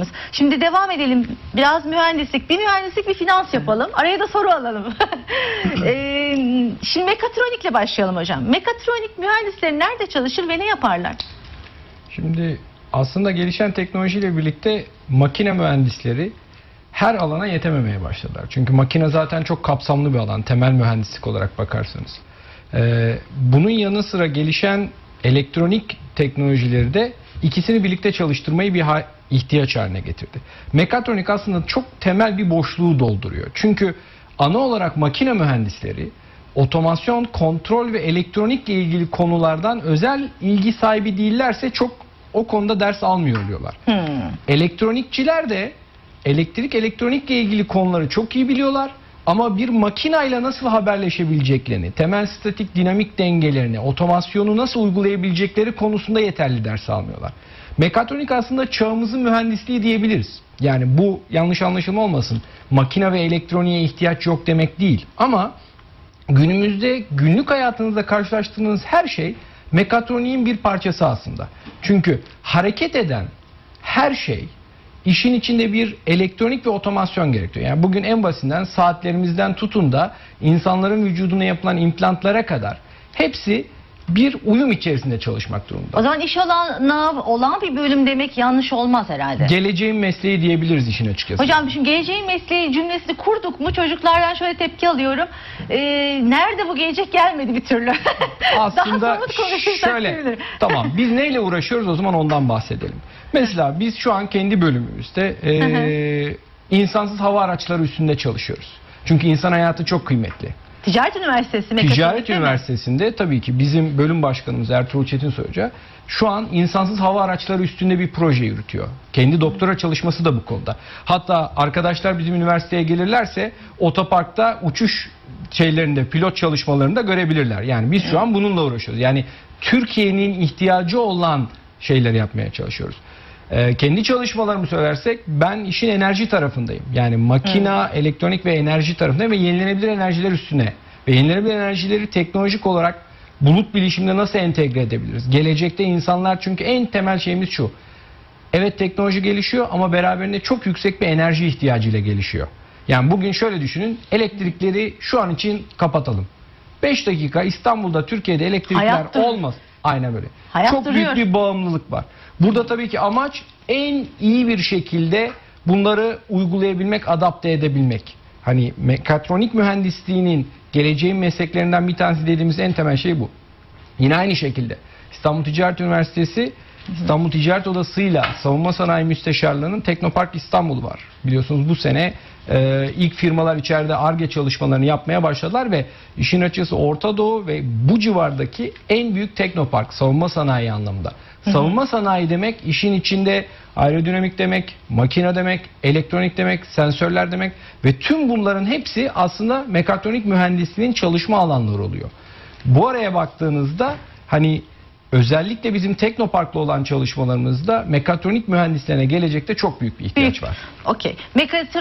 arkadaşımız. Şimdi devam edelim. Biraz mühendislik, bir mühendislik bir finans yapalım. Araya da soru alalım. Ee, şimdi mekatronikle başlayalım hocam. Mekatronik mühendisleri nerede çalışır ve ne yaparlar? Şimdi aslında gelişen teknolojiyle birlikte makine mühendisleri her alana yetememeye başladılar. Çünkü makine zaten çok kapsamlı bir alan temel mühendislik olarak bakarsanız. Ee, bunun yanı sıra gelişen elektronik teknolojileri de ikisini birlikte çalıştırmayı bir ihtiyaç haline getirdi. Mekatronik aslında çok temel bir boşluğu dolduruyor. Çünkü ana olarak makine mühendisleri otomasyon, kontrol ve elektronikle ilgili konulardan özel ilgi sahibi değillerse çok o konuda ders almıyor oluyorlar. Hmm. Elektronikçiler de elektrik elektronikle ilgili konuları çok iyi biliyorlar ama bir makinayla nasıl haberleşebileceklerini, temel statik dinamik dengelerini, otomasyonu nasıl uygulayabilecekleri konusunda yeterli ders almıyorlar. Mekatronik aslında çağımızın mühendisliği diyebiliriz. Yani bu yanlış anlaşılma olmasın. Makine ve elektroniğe ihtiyaç yok demek değil. Ama günümüzde günlük hayatınızda karşılaştığınız her şey mekatroniğin bir parçası aslında. Çünkü hareket eden her şey işin içinde bir elektronik ve otomasyon gerekiyor. Yani bugün en basitinden saatlerimizden tutun da insanların vücuduna yapılan implantlara kadar hepsi bir uyum içerisinde çalışmak durumunda. O zaman iş alanı olan bir bölüm demek yanlış olmaz herhalde. Geleceğin mesleği diyebiliriz işin açıkçası. Hocam şimdi geleceğin mesleği cümlesini kurduk mu çocuklardan şöyle tepki alıyorum. Ee, nerede bu gelecek gelmedi bir türlü. aslında Daha somut konuşursak şöyle sevinirim. tamam biz neyle uğraşıyoruz o zaman ondan bahsedelim. Mesela biz şu an kendi bölümümüzde eee, insansız hava araçları üstünde çalışıyoruz. Çünkü insan hayatı çok kıymetli. Ticaret Üniversitesi mekatronik Ticaret mi? Üniversitesi'nde tabii ki bizim bölüm başkanımız Ertuğrul Çetinsoy Hoca şu an insansız hava araçları üstünde bir proje yürütüyor. Kendi doktora çalışması da bu konuda. Hatta arkadaşlar bizim üniversiteye gelirlerse otoparkta uçuş şeylerinde pilot çalışmalarında görebilirler. Yani biz şu an bununla uğraşıyoruz. Yani Türkiye'nin ihtiyacı olan şeyleri yapmaya çalışıyoruz. Ee, kendi çalışmalarımı söylersek ben işin enerji tarafındayım. Yani makina, elektronik ve enerji tarafında ve yenilenebilir enerjiler üstüne ve yenilenebilir enerjileri teknolojik olarak bulut bilişimde nasıl entegre edebiliriz? Gelecekte insanlar çünkü en temel şeyimiz şu. Evet teknoloji gelişiyor ama beraberinde çok yüksek bir enerji ihtiyacıyla gelişiyor. Yani bugün şöyle düşünün elektrikleri şu an için kapatalım. 5 dakika İstanbul'da Türkiye'de elektrikler olmaz. Aynen böyle. Hayat çok duruyor. büyük bir bağımlılık var. Burada tabii ki amaç en iyi bir şekilde bunları uygulayabilmek, adapte edebilmek. Hani mekatronik mühendisliğinin geleceğin mesleklerinden bir tanesi dediğimiz en temel şey bu. Yine aynı şekilde İstanbul Ticaret Üniversitesi İstanbul Ticaret Odası'yla Savunma Sanayi Müsteşarlığı'nın Teknopark İstanbul var. Biliyorsunuz bu sene e, ilk firmalar içeride ARGE çalışmalarını yapmaya başladılar ve işin açıkçası Orta Doğu ve bu civardaki en büyük teknopark savunma sanayi anlamında. Savunma sanayi demek işin içinde aerodinamik demek, makine demek, elektronik demek, sensörler demek ve tüm bunların hepsi aslında mekatronik mühendisliğinin çalışma alanları oluyor. Bu araya baktığınızda hani özellikle bizim Teknopark'la olan çalışmalarımızda mekatronik mühendislerine gelecekte çok büyük bir ihtiyaç var. Okey. Mekatronik